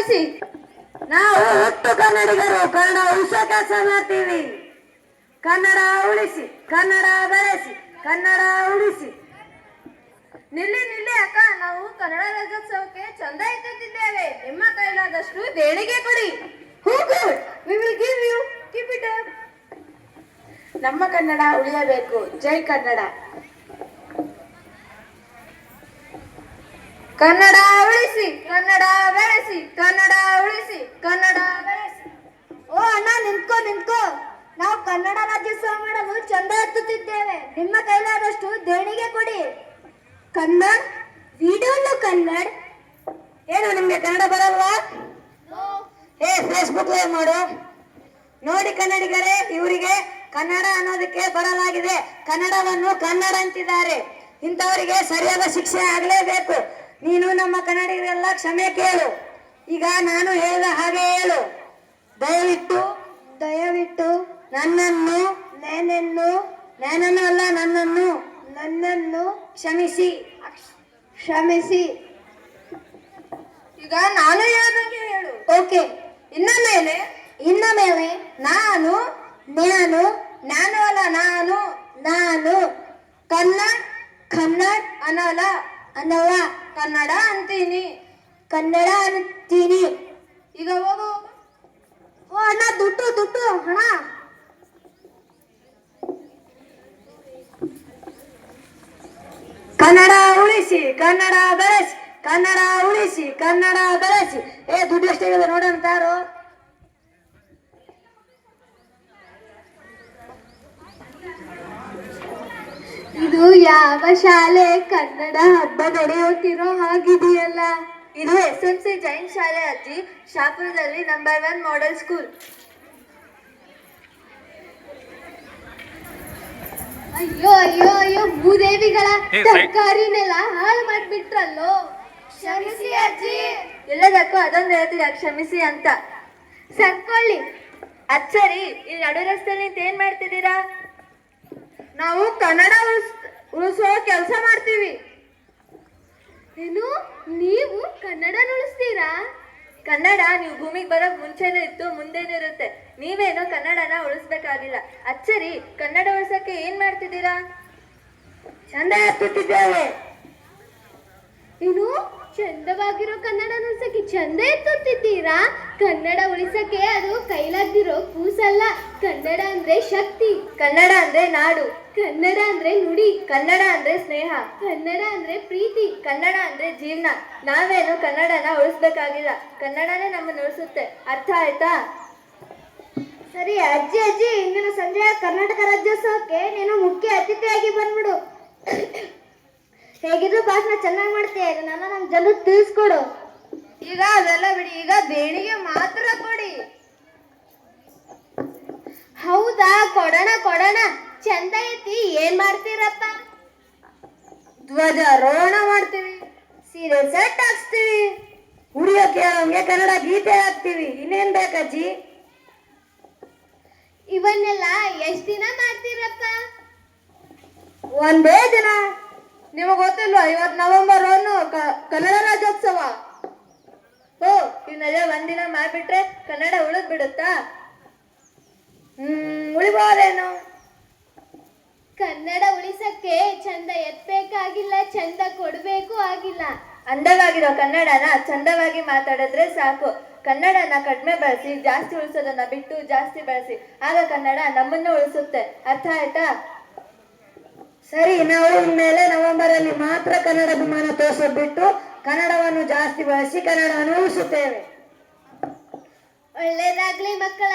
ಉಳಿಸಿ ನಾವು ಹತ್ತು ಕನ್ನಡಿಗರು, ಕನ್ನಡ ಉಳಿಸೋ ಕೆಲಸ ಮಾಡ್ತೀವಿ. ಕನ್ನಡ ಉಳಿಸಿ, ಕನ್ನಡ ಬೆಳೆಸಿ, ಕನ್ನಡ ಉಳಿಸಿ. ನಿಲ್ಲಿ ನಿಲ್ಲಿ ಅಕ್ಕ, ನಾವು ಕನ್ನಡ ರಾಜ್ಯೋತ್ಸವಕ್ಕೆ ಚಂದ ಎತ್ತುತ್ತಿದ್ದೇವೆ ನಿಮ್ಮ ಕೈಲಾದಷ್ಟು ದೇಣಿಗೆ ಕೊಡಿ. ನಮ್ಮ ಕನ್ನಡ ಉಳಿಯಬೇಕು. ಜೈ ಕನ್ನಡ. ಕನ್ನಡ ಉಳಿಸಿ, ಕನ್ನಡ ಬೆಳೆಸಿ, ಕನ್ನಡ ಉಳಿಸಿ, ಕನ್ನಡ ಬೆಳೆಸಿ. ಓ ಅಣ್ಣ, ನಿಂತ್ಕೋ ನಿಂತ್ಕೋ. ನಾವು ಕನ್ನಡ ರಾಜ್ಯೋತ್ಸವ ಮಾಡಲು ಚಂದ ಎತ್ತುತ್ತಿದ್ದೇವೆ. ನಿಮ್ಮ ಕೈಲಾದಷ್ಟು ದೇಣಿಗೆ ಕೊಡಿ. ಕನ್ನಡ ವಿಡಿಯೋನು ಕನ್ನಡ. ಏನು ನಿಮ್ಗೆ ಕನ್ನಡ ಬರಲ್ವಾ? ಏ ಫೇಸ್ಬುಕ್ ಲೈವ್ ಮಾಡು. ನೋಡಿ ಕನ್ನಡಿಗರೇ, ಇವರಿಗೆ ಕನ್ನಡ ಅನ್ನೋದಕ್ಕೆ ಬರಲಾಗಿದೆ. ಕನ್ನಡವನ್ನು ಕನ್ನಡ ಅಂತಿದ್ದಾರೆ. ಇಂಥವರಿಗೆ ಸರಿಯಾದ ಶಿಕ್ಷೆ ಆಗಲೇಬೇಕು. ನೀನು ನಮ್ಮ ಕನ್ನಡಿಗರೆಲ್ಲ ಕ್ಷಮೆ ಕೇಳು. ಈಗ ನಾನು ಹೇಳಿದ ಹಾಗೆ ಹೇಳು. ದಯವಿಟ್ಟು ದಯವಿಟ್ಟು ನನ್ನನ್ನು ನನ್ನನ್ನು ನನ್ನನ್ನು ಅಲ್ಲ ನನ್ನನ್ನು ನನ್ನನ್ನು ಕ್ಷಮಿಸಿ. ಕ್ಷಮಿಸಿ. ಈಗ ನಾನು ಹೇಳ್ದಂಗೆ ಹೇಳು. ಓಕೆ. ಇನ್ನ ಮೇಲೆ ಇನ್ನ ಮೇಲೆ ನಾನು ನಾನು ನಾನು ಅಲ್ಲ ನಾನು ನಾನು. ಕನ್ನಡ ಕನ್ನಡ ಅನ್ನಲ್ಲ ಅನ್ನಲ್ಲ ಕನ್ನಡ ಅಂತೀನಿ. ಕನ್ನಡ ಅಂತೀನಿ. ಈಗ ಹೋಗು. ಓ, ಅಣ್ಣ, ದುಡ್ಡು ದುಡ್ಡು ಹಣ ಕನ್ನಡ ಉಳಿಸಿ, ಕನ್ನಡ ಬೆಳೆಸಿ, ಕನ್ನಡ ಉಳಿಸಿ, ಕನ್ನಡ ಬೆಳೆಸಿ. ಏ, ದುಡ್ಡು ಎಷ್ಟಾಗಿದೆ ನೋಡೋಣ ತಾರು ಇದು ಯಾವ ಶಾಲೆ? ಕನ್ನಡ ಹಬ್ಬ ನಡೆಯುತ್ತಿರೋ ಹಾಗಿದೆಯಲ್ಲ? ಇದು ಎಸ್ ಎಂ ಸಿ ಜೈನ್ ಶಾಲೆ ಅಜ್ಜಿ ಶಾಪುರದಲ್ಲಿ ನಂಬರ್ ಒನ್ ಮಾಡೆಲ್ ಸ್ಕೂಲ್ ಅಯ್ಯೋ ಅಯ್ಯೋ ಅಯ್ಯೋ ಭೂದೇವಿಗಳ ತರಕಾರಿನೆಲ್ಲ ಹಾಳು ಮಾಡ್ಬಿಟ್ರಲ್ಲೋ? ಕ್ಷಮಿಸಿ ಅಜ್ಜಿ. ಎಲ್ಲದಕ್ಕೂ ಅದೊಂದು ಹೇಳ್ತೀರಾ ಕ್ಷಮಿಸಿ ಅಂತ. ಸರ್ಕೊಳ್ಳಿ. ಅಚ್ಚರಿ ಈ ನಡು ರಸ್ತೆಯಲ್ಲಿ ನಿಂತು ಏನ್ ಮಾಡ್ತಿದ್ದೀರಾ? ನಾವು ಕನ್ನಡ ಉಳಿಸ್ ಕೆಲಸ ಮಾಡ್ತೀವಿ. ಏನು? ನೀವು ಕನ್ನಡ ಉಳಿಸ್ತೀರಾ ಕನ್ನಡ ನೀವು ಭೂಮಿಗೆ ಬರೋಕ್ ಮುಂಚೆನೂ ಇತ್ತು ಮುಂದೆನೂ ಇರುತ್ತೆ. ನೀವೇನು ಕನ್ನಡನ ಉಳಿಸ್ಬೇಕಾಗಿಲ್ಲ. ಅಚ್ಚರಿ ಕನ್ನಡ ಉಳಿಸಕ್ಕೆ ಏನ್ ಮಾಡ್ತಿದ್ದೀರಾ? ಚಂದ ಎತ್ತುತ್ತಿದ್ದೇವೆ ಏನು? ಚಂದವಾಗಿರೋ ಕನ್ನಡ ಉಳಿಸಕ್ಕೆ ಚಂದ ಎತ್ತುತ್ತಿದ್ದೀರಾ? ಕನ್ನಡ ಉಳಿಸಕ್ಕೆ ಅದು ಕೈಲಾದಿರೋ ಕೂಸಲ್ಲ. ಕನ್ನಡ ಅಂದ್ರೆ ಶಕ್ತಿ, ಕನ್ನಡ ಅಂದ್ರೆ ನಾಡು, ಕನ್ನಡ ಅಂದ್ರೆ ನುಡಿ, ಕನ್ನಡ ಅಂದ್ರೆ ಸ್ನೇಹ, ಕನ್ನಡ ಅಂದ್ರೆ ಪ್ರೀತಿ, ಕನ್ನಡ ಅಂದ್ರೆ ಜೀವನ ನಾವೇನು ಕನ್ನಡನ ಉಳಿಸ್ಬೇಕಾಗಿಲ್ಲ. ಕನ್ನಡನೇ ನಮ್ಮನ್ನು ಉಳಿಸುತ್ತೆ. ಅರ್ಥ ಆಯ್ತಾ? ಸರಿ, ಅಜ್ಜಿ ಅಜ್ಜಿ, ಇಂದಿನ ಸಂಜೆ ಕರ್ನಾಟಕ ರಾಜ್ಯೋತ್ಸವಕ್ಕೆ ನೀನು ಮುಖ್ಯ ಅತಿಥಿಯಾಗಿ ಬಂದ್ಬಿಡು. ಹೇಗಿದ್ರು ಭಾಷಣ ಚೆನ್ನಾಗಿ ಮಾಡ್ತೀಯ? ಇದನ್ನೆಲ್ಲ ನಮ್ಮ ಜನ ತಿಳಿಸ್ಕೊಡು. ಈಗ ಅದೆಲ್ಲ ಬಿಡಿ ಈಗ ದೇಣಿಗೆ ಮಾತ್ರ ಕೊಡಿ. ಹೌದಾ? ಕೊಡೋಣ ಕೊಡೋಣ. ಚಂದ ಐತಿ ಏನ್ ಮಾಡ್ತೀರಪ್ಪ? ಧ್ವಜಾರೋಹಣ ಮಾಡ್ತೀವಿ ಸೀರೆ ಸೆಟ್ ಹಾಕ್ಸ್ತೀವಿ. ಉಳಿಯೋಕೆ ಅವಂಗೆ ಕನ್ನಡ ಗೀತೆ ಹಾಕ್ತೀವಿ. ಇನ್ನೇನ್ ಬೇಕಜ್ಜಿ ಇವನ್ನೆಲ್ಲ ಎಷ್ಟ್ ದಿನ ಮಾಡ್ತೀರಪ್ಪ? ಒಂದೇ ದಿನ. ನಿಮಗೆ ಗೊತ್ತಿಲ್ವಾ ಇವತ್ತು ನವೆಂಬರ್ ಒಂದು ಕನ್ನಡ ರಾಜ್ಯೋತ್ಸವ. ಓ ಇನ್ನೆಲ್ಲ ಒಂದಿನ ಮಾಡ್ಬಿಟ್ರೆ ಕನ್ನಡ ಉಳಿದ್ ಬಿಡುತ್ತಾ? ಹ್ಮ್ ಉಳಿಬಾರೇನು ಕನ್ನಡ ಉಳಿಸಕ್ಕೆ ಚಂದ ಎತ್ತಬೇಕಾಗಿಲ್ಲ ಚಂದ ಕೊಡಬೇಕು ಆಗಿಲ್ಲ. ಅಂದವಾಗಿರೋ ಕನ್ನಡನ ಚಂದವಾಗಿ ಮಾತಾಡಿದ್ರೆ ಸಾಕು. ಕನ್ನಡನ ಕಡಿಮೆ ಬಳಸಿ ಜಾಸ್ತಿ ಉಳಿಸೋದನ್ನ ಬಿಟ್ಟು ಜಾಸ್ತಿ ಬಳಸಿ ಆಗ ಕನ್ನಡ ನಮ್ಮನ್ನು ಉಳಿಸುತ್ತೆ. ಅರ್ಥ ಆಯ್ತಾ? ಸರಿ, ನಾವು ಇನ್ಮೇಲೆ ನವೆಂಬರ್ ಅಲ್ಲಿ ಮಾತ್ರ ಕನ್ನಡ ಅಭಿಮಾನ ತೋರಿಸೋದು ಬಿಟ್ಟು ಕನ್ನಡವನ್ನು ಜಾಸ್ತಿ ಬಳಸಿ ಕನ್ನಡ ಅನುಭವಿಸುತ್ತೇವೆ ಒಳ್ಳೇದಾಗ್ಲಿ ಮಕ್ಕಳ.